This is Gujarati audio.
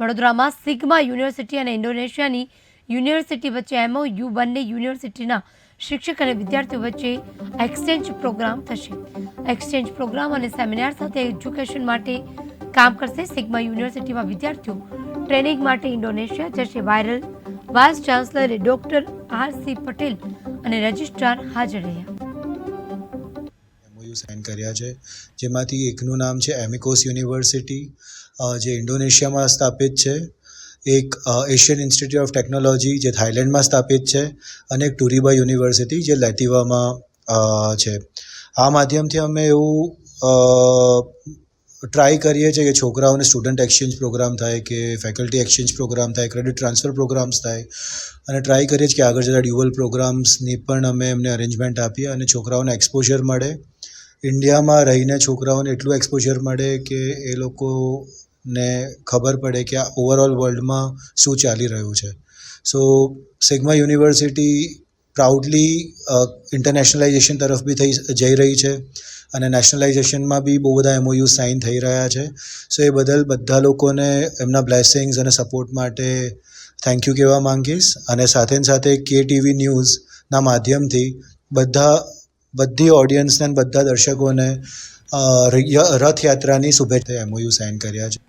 વડોદરામાં સિગ્મા યુનિવર્સિટી અને ઇન્ડોનેશિયાની યુનિવર્સિટી વચ્ચે એમઓયુ બંને યુનિવર્સિટીના શિક્ષક અને વિદ્યાર્થીઓ વચ્ચે એક્સચેન્જ પ્રોગ્રામ થશે. એક્સચેન્જ પ્રોગ્રામ અને સેમિનાર સાથે એજ્યુકેશન માટે કામ કરશે સિગ્મા યુનિવર્સિટીમાં વિદ્યાર્થીઓ. ટ્રેનિંગ માટે ઇન્ડોનેશિયા જશે વાયરલ. વાઇસ ચાન્સલરે ડોક્ટર આર સી પટેલ અને રજિસ્ટ્રાર હાજર રહ્યા. એમઓયુ સાઇન કર્યા છે, જેમાંથી એકનું નામ છે એમિકોસ યુનિવર્સિટી જે ઇન્ડોનેશિયામાં સ્થાપિત છે, એક એશિયન ઇન્સ્ટિટ્યૂટ ઓફ ટેકનોલોજી જે થાઇલેન્ડમાં સ્થાપિત છે, અને એક ટુરીબા યુનિવર્સિટી જે લેટિવામાં છે. આ માધ્યમથી અમે એવું ટ્રાય કરીએ છીએ કે છોકરાઓને સ્ટુડન્ટ એક્સચેન્જ પ્રોગ્રામ થાય કે ફેકલ્ટી એક્સચેન્જ પ્રોગ્રામ થાય ક્રેડિટ ટ્રાન્સફર પ્રોગ્રામ્સ થાય, અને ટ્રાય કરીએ છીએ કે આગળ જતાં ડ્યુઅલ પ્રોગ્રામ્સની પણ અમે એમને અરેન્જમેન્ટ આપીએ અને છોકરાઓને એક્સપોઝર મળે. ઇન્ડિયામાં રહીને છોકરાઓને એટલું એક્સપોઝર મળે કે એ લોકોને ખબર પડે કે આ ઓવરઓલ વર્લ્ડમાં શું ચાલી રહ્યું છે. So Sigma university proudly internationalization તરફ બી થઈ, જઈ રહી છે અને નેશનલાઇઝેશનમાં બી બહુ બધા એમઓયુ સાઇન થઈ રહ્યા છે. સો એ બદલ બધા લોકોને એમના બ્લેસિંગ્સ અને સપોર્ટ માટે થેન્ક યુ કહેવા માંગીશ. અને સાથે સાથે કે ટીવી ન્યૂઝના માધ્યમથી બધા બધી ઓડિયન્સને બધા દર્શકોને રથયાત્રાની શુભેચ્છા એમઓયુ સાઇન કર્યા છે.